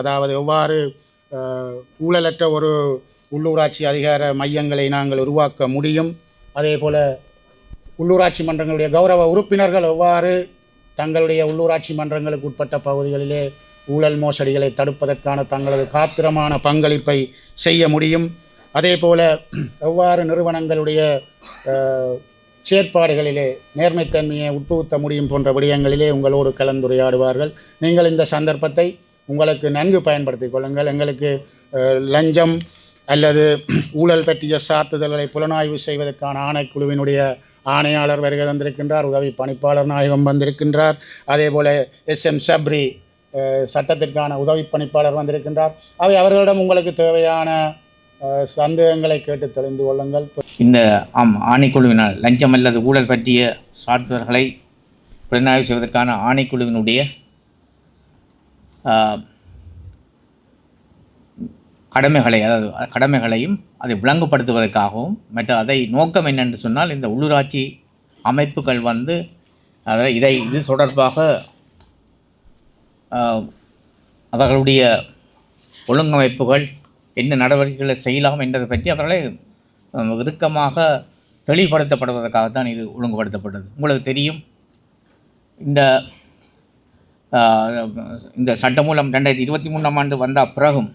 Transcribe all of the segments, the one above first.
அதாவது எவ்வாறு ஊழலற்ற ஒரு உள்ளூராட்சி அதிகார மையங்களை நாங்கள் உருவாக்க முடியும்? அதே போல் உள்ளூராட்சி மன்றங்களுடைய கௌரவ உறுப்பினர்கள் எவ்வாறு தங்களுடைய உள்ளூராட்சி மன்றங்களுக்கு உட்பட்ட பகுதிகளிலே ஊழல் மோசடிகளை தடுப்பதற்கான தங்களது காத்திரமான பங்களிப்பை செய்ய முடியும்? அதே போல் எவ்வாறு நிறுவனங்களுடைய செயற்பாடுகளிலே நேர்மைத்தன்மையை உட்புகுத்த முடியும் போன்ற விடயங்களிலே உங்களோடு கலந்துரையாடுவார்கள். நீங்கள் இந்த சந்தர்ப்பத்தை உங்களுக்கு நன்கு பயன்படுத்திக் கொள்ளுங்கள். எங்களுக்கு லஞ்சம் அல்லது ஊழல் பற்றிய சாத்துதல்களை புலனாய்வு செய்வதற்கான ஆணைக்குழுவினுடைய ஆணையாளர் வருகை தந்திருக்கின்றார். உதவி பணிப்பாளர் நாயகம் வந்திருக்கின்றார். அதே போல் எஸ் எம் சப்ரி சட்டத்திற்கான உதவி பணிப்பாளர் வந்திருக்கின்றார். அவை அவர்களிடம் உங்களுக்கு தேவையான சந்தேகங்களை கேட்டு தெளிந்து கொள்ளுங்கள். இந்த ஆம் ஆணைக்குழுவினால் லஞ்சம் அல்லது ஊழல் பற்றிய சார்ந்தவர்களை புலனாய்வு செய்வதற்கான ஆணைக்குழுவினுடைய கடமைகளை அதாவது கடமைகளையும் அதை விளங்குபடுத்துவதற்காகவும் மற்ற அதை நோக்கம் என்னென்று சொன்னால் இந்த உள்ளூராட்சி அமைப்புகள் வந்து அதாவது இதை இது தொடர்பாக அவர்களுடைய ஒழுங்கமைப்புகள் என்ன நடவடிக்கைகளை செய்யலாம் என்பதை பற்றி அவர்களை விருக்கமாக தெளிவுபடுத்தப்படுவதற்காகத்தான் இது ஒழுங்குபடுத்தப்பட்டது. உங்களுக்கு தெரியும் இந்த இந்த சட்டமூலம் ரெண்டாயிரத்தி இருபத்தி மூணாம் ஆண்டு வந்த பிறகும்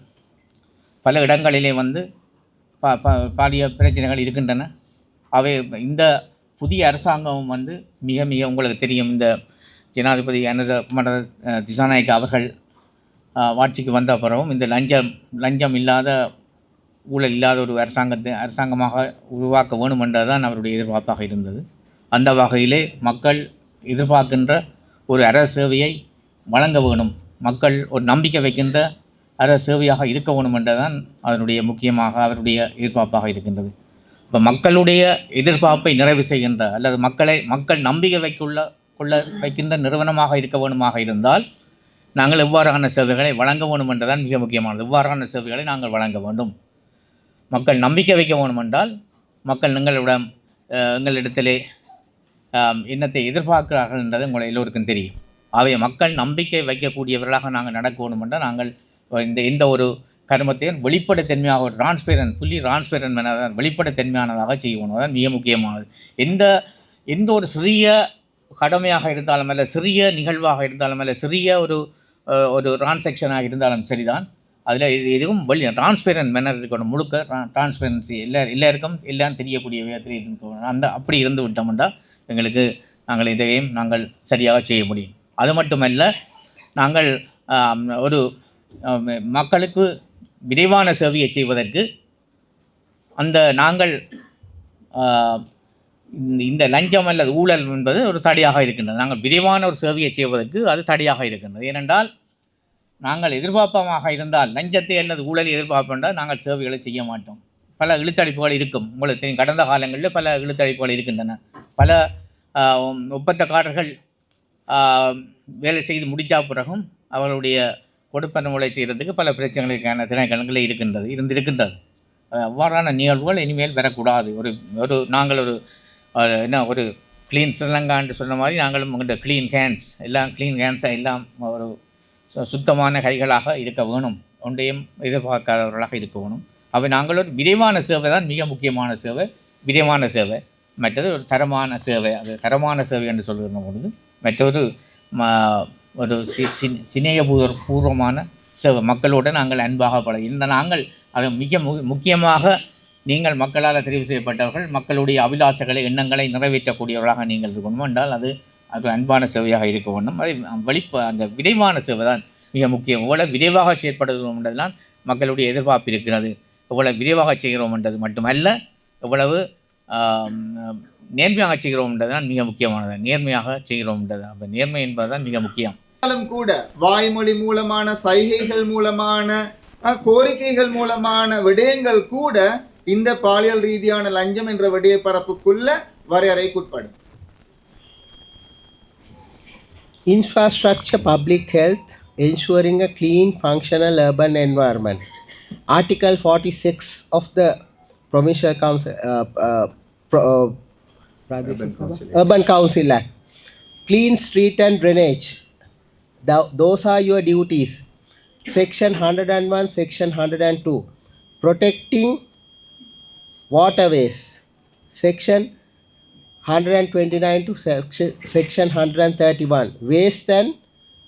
பல இடங்களிலே வந்து பா பாலிய பிரச்சனைகள் இருக்கின்றன. அவை இந்த புதிய அரசாங்கம் வந்து மிக மிக உங்களுக்கு தெரியும். இந்த ஜனாதிபதி அனத மட திசாநாயக் அவர்கள் ஆட்சிக்கு வந்த பிறகும் இந்த லஞ்சம் லஞ்சம் இல்லாத ஊழல் இல்லாத ஒரு அரசாங்கத்தை அரசாங்கமாக உருவாக்க வேணும் என்றதுதான் அவருடைய எதிர்பார்ப்பாக இருந்தது. அந்த வகையிலே மக்கள் எதிர்பார்க்கின்ற ஒரு அரசு சேவையை வழங்க வேணும். மக்கள் ஒரு நம்பிக்கை வைக்கின்ற அரசு சேவையாக இருக்க வேணும் என்றதான் அதனுடைய முக்கியமாக அவருடைய எதிர்பார்ப்பாக இருக்கின்றது. இப்போ மக்களுடைய எதிர்பார்ப்பை நிறைவு செய்கின்ற அல்லது மக்களை மக்கள் நம்பிக்கை வைக்குள்ள கொள்ள வைக்கின்ற நிறுவனமாக இருக்க வேணுமாக இருந்தால் நாங்கள் எவ்வாறான சேவைகளை வழங்க வேண்டும் என்றுதான் மிக முக்கியமானது. எவ்வாறான சேவைகளை நாங்கள் வழங்க வேண்டும். மக்கள் நம்பிக்கை வைக்க வேண்டும் என்றால் மக்கள் எங்களிடம் எங்களிடத்திலே எண்ணத்தை என்னத்தை எதிர்பார்க்கிறார்கள் என்றது உங்களை எல்லோருக்கும் தெரியும். அவை மக்கள் நம்பிக்கை வைக்கக்கூடியவர்களாக நாங்கள் நடக்க நாங்கள் இந்த எந்த ஒரு கருமத்தையும் வெளிப்படைத்தன்மையாக ஒரு டிரான்ஸ்பேரன் புள்ளி டிரான்ஸ்பேரன் வெளிப்படைத்தன்மையானதாக செய்யணும். தான் மிக முக்கியமானது. எந்த எந்த ஒரு சிறிய கடமையாக இருந்தாலும் அல்ல சிறிய நிகழ்வாக இருந்தாலும் அல்ல சிறிய ஒரு ஒரு டிரான்சாக்ஷனாக இருந்தாலும் சரிதான். அதில் இது எதுவும் வெளி டிரான்ஸ்பேரண்ட் மேனர் இருக்கணும். முழுக்க டிரான்ஸ்பெரன்சி எல்லா எல்லாருக்கும் எல்லாம் தெரியக்கூடிய விதத்தில் இருக்கணும். அந்த அப்படி இருந்து விட்டோம்னா எங்களுக்கு நாங்கள் இதையும் நாங்கள் சரியாக செய்ய முடியும். அது மட்டுமல்ல நாங்கள் ஒரு மக்களுக்கு விரைவான சேவையை செய்வதற்கு அந்த நாங்கள் இந்த- லஞ்சம் அல்லது ஊழல் என்பது ஒரு தடையாக இருக்கின்றது. நாங்கள் விரைவான ஒரு சேவையை செய்வதற்கு அது தடையாக இருக்கின்றது. ஏனென்றால் நாங்கள் எதிர்பார்ப்பமாக இருந்தால் லஞ்சத்தை அல்லது ஊழலை எதிர்பார்ப்பென்றால் நாங்கள் சேவைகளை செய்ய மாட்டோம். பல இழுத்தடைப்புகள் இருக்கும். உங்களுக்கு தெரியும் கடந்த காலங்களில் பல இழுத்தடைப்புகள் இருக்கின்றன. பல ஒப்பத்தக்காரர்கள் ஒப்பந்தக்காரர்கள் வேலை செய்து முடித்த பிறகும் அவர்களுடைய கொடுப்பனவுகளை செய்கிறதுக்கு பல பிரச்சனைகளுக்கான திணைக்களங்கள் இருக்கின்றது இருந்திருக்கின்றது. அவ்வாறான நிகழ்வுகள் இனிமேல் வரக்கூடாது. ஒரு ஒரு நாங்கள் ஒரு என்ன ஒரு க்ளீன் ஸ்ரீலங்கான்னு சொன்ன மாதிரி நாங்களும் உங்கள்கிட்ட க்ளீன் ஹேண்ட்ஸ் எல்லாம் க்ளீன் ஹேண்ட்ஸாக எல்லாம் ஒரு சு- சுத்தமான கைகளாக இருக்க வேணும். ஒன்றையும் எதிர்பார்க்காதவர்களாக இருக்க வேணும். அவை நாங்கள் ஒரு விரைவான சேவை தான் மிக முக்கியமான சேவை. விரைவான சேவை. மற்றது ஒரு தரமான சேவை. அது தரமான சேவை என்று சொல்கிற பொழுது மற்றொரு ம- ஒரு சி சி- சிநேகபூர்வ பூர்வமான சேவை மக்களோடு நாங்கள் அன்பாக பழகி இந்த நாங்கள் அது மிக மு முக்கியமாக நீங்கள் மக்களால் தெரிவு செய்யப்பட்டவர்கள் மக்களுடைய அபிலாசைகளை எண்ணங்களை நிறைவேற்றக்கூடியவர்களாக நீங்கள் இருக்கணும் என்றால் அது அது அன்பான சேவையாக இருக்க வேண்டும். அதை வெளிப்ப அந்த விரைவான சேவை தான் மிக முக்கியம். எவ்வளவு விரைவாக செயற்படுகிறோம் என்றதெல்லாம் மக்களுடைய எதிர்பார்ப்பு இருக்கிறது. எவ்வளோ விரைவாக செய்கிறோம் என்றது மட்டுமல்ல எவ்வளவு நேர்மையாக செய்கிறோம் என்றதுதான் மிக முக்கியமானது. நேர்மையாக செய்கிறோம் என்றது அப்போ நேர்மை என்பதுதான் மிக முக்கியம். கூட வாய்மொழி மூலமான சைகைகள் மூலமான கோரிக்கைகள் மூலமான விடயங்கள் கூட இந்த பாலியல் ரீதியான லஞ்சம் என்ற விடய பரப்புக்குள்ள வரையறைக்குட்படும் Infrastructure, public health, ensuring a clean, functional urban environment. Article 46 of the Provincial Council, uh, uh, Pro, uh, Urban Council Act. Clean street and drainage. Those are your duties. section 101, section 102, protecting waterways, section 129 to section, section 131, waste and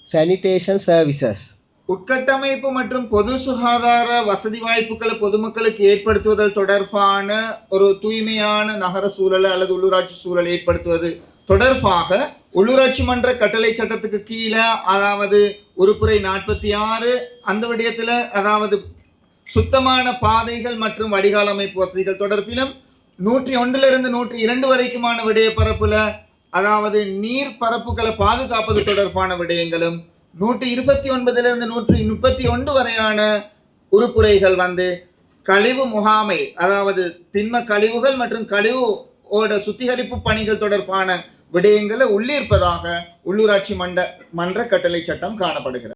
sanitation services. உட்கட்டமைப்பு மற்றும் பொது சுகாதார வசதி வாய்ப்புகளை பொதுமக்களுக்கு ஏற்படுத்துவதல் தொடர்பான ஒரு தூய்மையான நகர சூழலை அல்லது உள்ளூராட்சி சூழலை ஏற்படுத்துவது தொடர்பாக உள்ளூராட்சி மன்ற கட்டளை சட்டத்துக்கு கீழே அதாவது உறுப்புரை நாற்பத்தி ஆறு அந்த விடயத்தில் அதாவது சுத்தமான பாதைகள் மற்றும் வடிகால் அமைப்பு வசதிகள் தொடர்பிலும் நூற்றி ஒன்றிலிருந்து நூற்றி இரண்டு வரைக்குமான விடய பரப்பில் அதாவது நீர் பரப்புகளை பாதுகாப்பது தொடர்பான விடயங்களும் நூற்றி இருபத்தி ஒன்பதிலிருந்து நூற்றி முப்பத்தி ஒன்று வரையான உறுப்புரைகள் வந்து கழிவு முகாமை அதாவது திண்ம கழிவுகள் மற்றும் கழிவு ஓட சுத்திகரிப்பு பணிகள் தொடர்பான விடயங்களை உள்ளீர்ப்பதாக உள்ளூராட்சி மன்ற மன்ற கட்டளை சட்டம் காணப்படுகிறது.